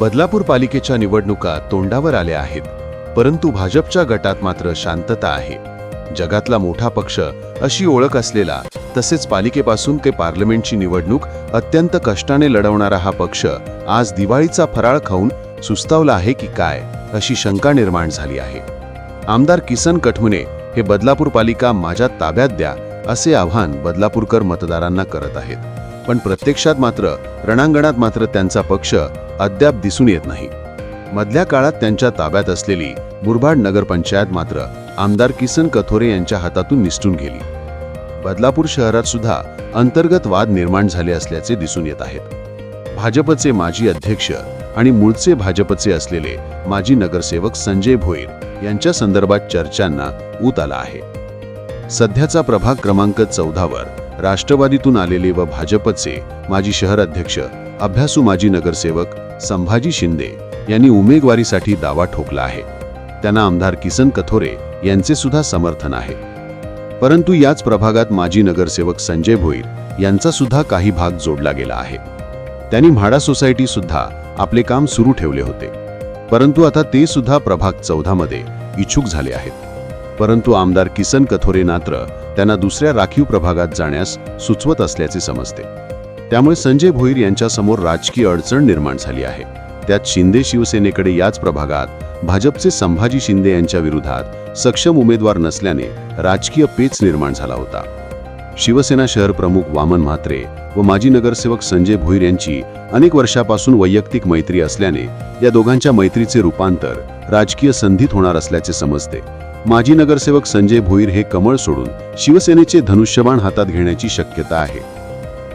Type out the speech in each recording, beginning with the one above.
बदलापूर पालिकेच्या निवडणुका तोंडावर आल्या आहेत. परंतु भाजपच्या गटात मात्र शांतता आहे. जगातला मोठा पक्ष अशी ओळख असलेला तसेच पालिकेपासून ते पार्लमेंटची निवडणूक अत्यंत कष्टाने लढवणारा हा पक्ष आज दिवाळीचा फराळ खाऊन सुस्तावला आहे की काय अशी शंका निर्माण झाली आहे. आमदार किसन कठमुने हे बदलापूर पालिका माझ्या ताब्यात द्या असे आव्हान बदलापूरकर मतदारांना करत आहेत. पण प्रत्यक्षात मात्र रणांगणात मात्र त्यांचा पक्ष अद्याप दिसून येत नाही. मधल्या काळात त्यांच्या ताब्यात असलेली मुरबाड नगरपंचायत मात्र आमदार किसन कथोरे यांच्या हातातून निसटून गेली. बदलापूर शहरात सुद्धा अंतर्गत वाद निर्माण झाले असल्याचे दिसून येत आहेत. भाजपचे माजी अध्यक्ष आणि मूळचे भाजपचे असलेले माजी नगरसेवक संजय भोईर यांच्या संदर्भात चर्चांना ऊत आला आहे. सध्याचा प्रभाग क्रमांक चौदावर राष्ट्रवादीतून आलेले व भाजपचे माजी शहर अध्यक्ष अभ्यासू माजी नगरसेवक संभाजी शिंदे यांनी उमेदवारीसाठी दावा ठोकला आहे. त्यांना आमदार किसन कथोरे यांचे सुद्धा समर्थन आहे. परंतु याच प्रभागात माजी नगरसेवक संजय भोईर यांचा सुद्धा काही भाग जोडला गेला आहे. त्यांनी म्हाडा सोसायटी सुद्धा आपले काम सुरू ठेवले होते. परंतु आता ते सुद्धा प्रभाग चौदा मध्ये इच्छुक झाले आहेत. परंतु आमदार किसन कथोरे मात्र त्यांना दुसऱ्या राखीव प्रभागात जाण्यास सुचवत असल्याचे समजते. त्यामुळे संजय भोईर यांच्यासमोर राजकीय अडचण निर्माण झाली आहे. त्यात शिंदे शिवसेनेकडे याच प्रभागात भाजपचे संभाजी शिंदे यांच्या विरोधात सक्षम उमेदवार नसल्याने राजकीय पेच निर्माण झाला होता. शिवसेना शहर प्रमुख वामन म्हात्रे व माजी नगरसेवक संजय भोईर यांची अनेक वर्षापासून वैयक्तिक मैत्री असल्याने या दोघांच्या मैत्रीचे रूपांतर राजकीय संधीत होणार असल्याचे समजते. माजी नगरसेवक संजय भोईर हे कमळ सोडून शिवसेनेचे धनुष्यबाण हातात घेण्याची शक्यता आहे.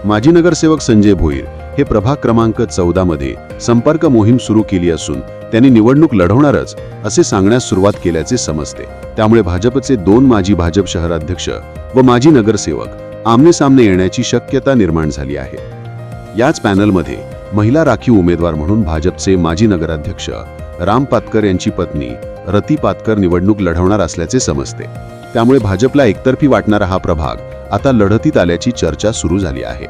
माजी नगरसेवक संजय भोईर हे प्रभाग क्रमांक चौदा मध्ये संपर्क मोहीम सुरू केली असून त्यांनी निवडणूक लढवणारच असे सांगण्यास सुरुवात केल्याचे समजते. त्यामुळे भाजपचे दोन माजी भाजप शहराध्यक्ष व माजी नगरसेवक आमने सामने येण्याची शक्यता निर्माण झाली आहे. याच पॅनलमध्ये महिला राखीव उमेदवार म्हणून भाजपचे माजी नगराध्यक्ष राम पातकर यांची पत्नी रती पातकर निवडणूक लढवणार असल्याचे समजते. त्यामुळे भाजपला एकतर्फी वाटणारा हा प्रभाग आता लढतीत आल्याची चर्चा सुरू झाली आहे.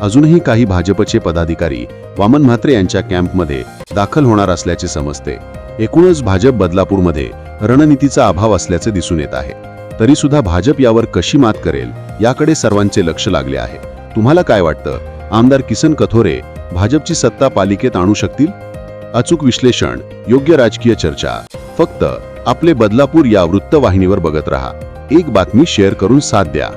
अजूनही काही भाजपचे पदाधिकारी वामन म्हात्रे यांच्या कॅम्पमध्ये दाखल होणार असल्याचे समजते. एकूणच भाजप बदलापूरमध्ये रणनीतीचा अभाव असल्याचे दिसून येत आहे. तरी सुद्धा भाजप यावर कशी मात करेल याकडे सर्वांचे लक्ष लागले आहे. तुम्हाला काय वाटतं? आमदार किसन कथोरे भाजपची सत्ता पालिकेत आणू शकतील? अचूक विश्लेषण योग्य राजकीय चर्चा. फक्त आपले बदलापूर या वृत्तवाहिनीवर बघत रहा. एक बातमी शेअर करून साथ द्या.